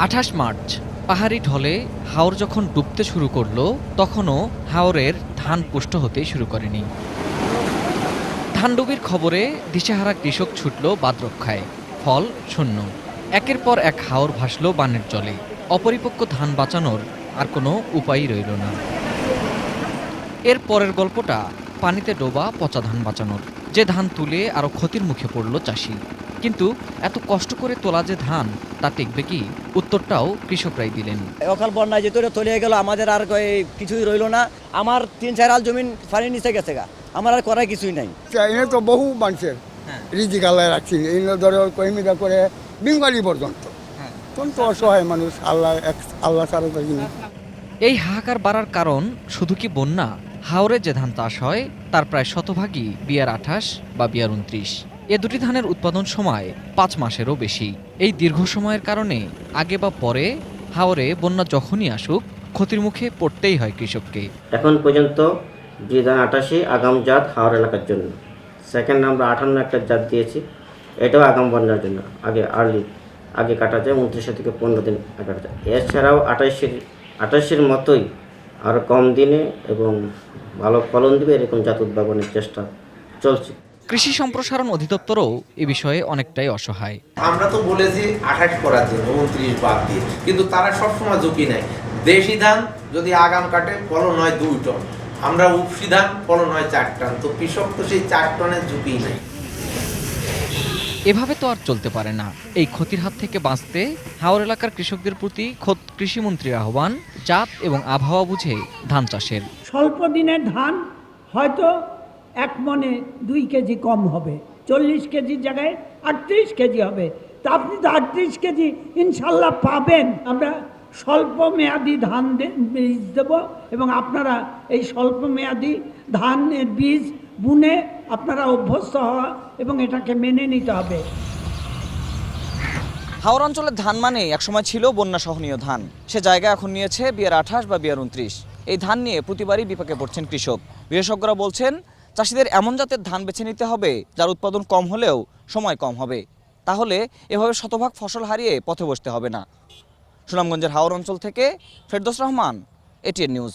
আঠাশ মার্চ, পাহাড়ি ঢলে হাওর যখন ডুবতে শুরু করল, তখনও হাওরের ধান পুষ্ট হতে শুরু করেনি। ধানডুবির খবরে দিশেহারা কৃষক ছুটল বাদরক্ষায় ফল শূন্য। একের পর এক হাওর ভাসল বানের জলে। অপরিপক্ক ধান বাঁচানোর আর কোনো উপায়ই রইল না। এর পরের গল্পটা পানিতে ডোবা পচা ধান বাঁচানোর। যে ধান তুলে আরও ক্ষতির মুখে পড়ল চাষি। কিন্তু এত কষ্ট করে তোলা যে ধান তা টিকবে কি? উত্তরটাও কৃষকরাই দিলেন। অকাল বন্যায় যেতে তলিয়ে গেল আমাদের আর কিছুই রইল না। আমার তিন চার আল জমিন পানির নিচে গেছে গা। আমার আর করার কিছুই নাই। এনে তো বহু মানুষের রিজিক আল্লাহ রাখছেন। এই ধরো কহিমিদা করে বিঙ্গালি পর্যন্ত। তখন তো অসহায় মানুষ আল্লাহ এক আল্লাহ ছাড়া তো এই হাহাকার বাড়ার কারণ শুধু কি বন্যা? হাওরে যে ধান চাষ হয় তার প্রায় শতভাগই বিয়ার আঠাশ বা বিয়ার উনত্রিশ এ দুটি ধানের উৎপাদন সময় পাঁচ মাসেরও বেশি। এই দীর্ঘ সময়ের কারণে আগে বা পরে হাওরে বন্যা যখনই আসুক, ক্ষতির মুখে পড়তেই হয় কৃষককে। এখন পর্যন্ত বিধান আটাশি আগাম জাত হাওড় এলাকার জন্য। সেকেন্ড আমরা আটান্ন একটা জাত দিয়েছি, এটাও আগাম বন্যার জন্য। আগে আর্লি আগে কাটা যায়, উনত্রিশে থেকে পনেরো দিন কাটা যায়। এছাড়াও আঠাশের আঠাশের মতোই আরও কম দিনে এবং ভালো ফলন দিবে এরকম জাত উদ্ভাবনের চেষ্টা চলছে। কৃষি সম্প্রসারণ অধিদপ্তরও এ বিষয়ে অনেকটাই অসহায়। আমরা তো বলেছি আঠাশ করার জন্য উনত্রিশ বাদ দিয়ে। কিন্তু তারা সবসময় ঝুঁকি নেয়। দেশি ধান যদি আগাম কাটে ফলন হয় দুই টন। আমরা উপসি ধান ফলন হয় চার টন। তো কৃষক তো সেই চার টনের ঝুঁকি নেই এভাবে তো আর চলতে পারে না। এই ক্ষতির হাত থেকে বাঁচতে হাওর এলাকার কৃষকদের প্রতি খোদ কৃষিমন্ত্রীর আহ্বান জাত এবং আবহাওয়া বুঝে ধান চাষের। স্বল্প দিনের ধান হয়তো এক মনে দুই কেজি কম হবে। চল্লিশ কেজির জায়গায় আটত্রিশ কেজি হবে। তা আপনি তো আটত্রিশ কেজি ইনশাল্লাহ পাবেন। আমরা স্বল্প মেয়াদি ধান বীজ দেব এবং আপনারা এই স্বল্প মেয়াদি ধানের বীজ বুনে আপনারা অভ্যস্ত হওয়া এবং এটাকে মেনে নিতে হবে। হাওর অঞ্চলের ধান মানে একসময় ছিল বন্যা সহনীয় ধান। সে জায়গা এখন নিয়েছে বিয়ার আঠাশ বা বিয়ার উনত্রিশ। এই ধান নিয়ে প্রতিবারই বিপাকে পড়ছেন কৃষক। বিশেষজ্ঞরা বলছেন চাষিদের এমন জাতের ধান বেছে নিতে হবে যার উৎপাদন কম হলেও সময় কম হবে। তাহলে এভাবে শতভাগ ফসল হারিয়ে পথে বসতে হবে না। সুনামগঞ্জের হাওর অঞ্চল থেকে ফেরদোস রহমান, এটিএন নিউজ।